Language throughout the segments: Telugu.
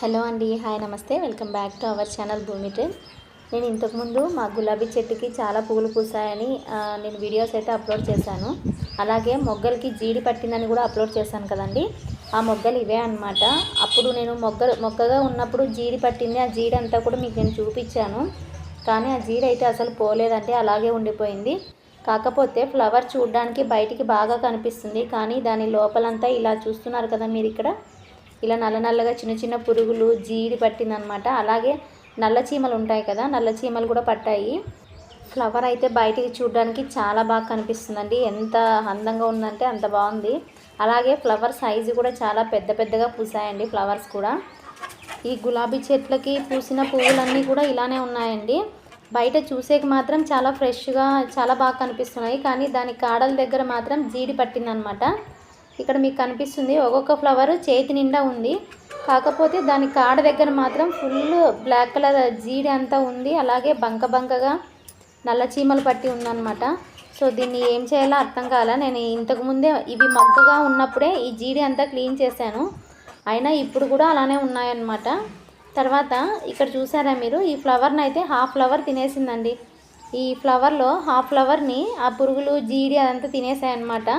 హలో అండి హాయ్ నమస్తే. Welcome back to our channel Bhoomi నేను ఇంతకుముందు మా గులాబీ చెట్టుకి చాలా పువ్వులు పూసాయని నేను వీడియోస్ అయితే అప్లోడ్ చేశాను. అలాగే మొగ్గలకి జీడి పట్టిందని కూడా అప్లోడ్ చేశాను కదండి. ఆ మొగ్గలు ఇవే అనమాట అప్పుడు నేను మొగ్గ మొగ్గగా ఉన్నప్పుడు జీడి పట్టింది. ఆ జీడి అంతా కూడా మీకు నేను చూపించాను. కానీ ఆ జీడి అయితే అసలు పోలేదంటే అలాగే ఉండిపోయింది. కాకపోతే ఫ్లవర్ చూడడానికి బయటికి బాగా కనిపిస్తుంది. కానీ దాని లోపలంతా ఇలా చూస్తున్నారు కదా మీరు ఇక్కడ ఇలా నల్ల నల్లగా చిన్న చిన్న పురుగులు జీడి పట్టిందనమాట. అలాగే నల్ల చీమలు ఉంటాయి కదా నల్ల చీమలు కూడా పట్టాయి. ఫ్లవర్ అయితే బయటికి చూడడానికి చాలా బాగా కనిపిస్తుందండి. ఎంత అందంగా ఉందంటే అంత బాగుంది. అలాగే ఫ్లవర్ సైజు కూడా చాలా పెద్ద పెద్దగా పూసాయండి ఫ్లవర్స్ కూడా. ఈ గులాబీ చెట్లకి పూసిన పువ్వులన్నీ కూడా ఇలానే ఉన్నాయండి. బయట చూసేకి మాత్రం చాలా ఫ్రెష్గా చాలా బాగా కనిపిస్తున్నాయి. కానీ దాని కాడల దగ్గర మాత్రం జీడి పట్టిందనమాట. ఇక్కడ మీకు కనిపిస్తుంది. ఒక్కొక్క ఫ్లవర్ చేతి నిండా ఉంది. కాకపోతే దాని కాడ దగ్గర మాత్రం ఫుల్ బ్లాక్ కలర్ జీడి అంతా ఉంది. అలాగే బంక బంకగా నల్ల చీమలు పట్టి ఉందన్నమాట. సో దీన్ని ఏం చేయాలో అర్థం కాల. నేను ఇంతకుముందే ఇవి మగ్గగా ఉన్నప్పుడే ఈ జీడి అంతా క్లీన్ చేశాను. అయినా ఇప్పుడు కూడా అలానే ఉన్నాయన్నమాట. తర్వాత ఇక్కడ చూసారా మీరు? ఈ ఫ్లవర్ని అయితే హాఫ్ ఫ్లవర్ తినేసిందండి. ఈ ఫ్లవర్లో హాఫ్ ఫ్లవర్ని ఆ పురుగులు జీడి అదంతా తినేసాయన్నమాట.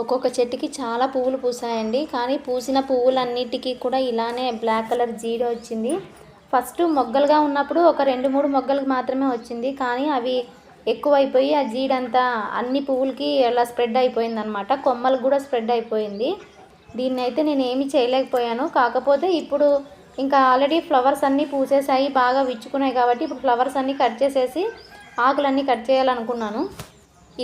ఒక్కొక్క చెట్టుకి చాలా పువ్వులు పూసాయండి. కానీ పూసిన పువ్వులన్నిటికీ కూడా ఇలానే బ్లాక్ కలర్ జీడ వచ్చింది. ఫస్ట్ మొగ్గలుగా ఉన్నప్పుడు ఒక రెండు మూడు మొగ్గలు మాత్రమే వచ్చింది. కానీ అవి ఎక్కువైపోయి ఆ జీడంతా అన్ని పువ్వులకి అలా స్ప్రెడ్ అయిపోయింది అనమాట కొమ్మలకు కూడా స్ప్రెడ్ అయిపోయింది. దీన్ని అయితే నేను ఏమి చేయలేకపోయాను. కాకపోతే ఇప్పుడు ఇంకా ఆల్రెడీ ఫ్లవర్స్ అన్నీ పూసేసాయి బాగా విచ్చుకున్నాయి కాబట్టి ఇప్పుడు ఫ్లవర్స్ అన్నీ కట్ చేసేసి ఆకులన్నీ కట్ చేయాలనుకున్నాను.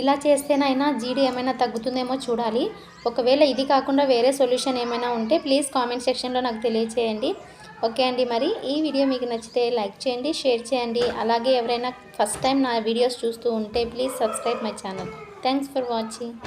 ఇలా చేస్తేనైనా జీడి ఏమైనా తగ్గుతుందేమో చూడాలి. ఒకవేళ ఇది కాకుండా వేరే సొల్యూషన్ ఏమైనా ఉంటే ప్లీజ్ కామెంట్ సెక్షన్లో నాకు తెలియచేయండి. ఓకే అండి మరి. ఈ వీడియో మీకు నచ్చితే లైక్ చేయండి షేర్ చేయండి. అలాగే ఎవరైనా ఫస్ట్ టైం నా వీడియోస్ చూస్తూ ఉంటే please subscribe my channel. Thanks for watching.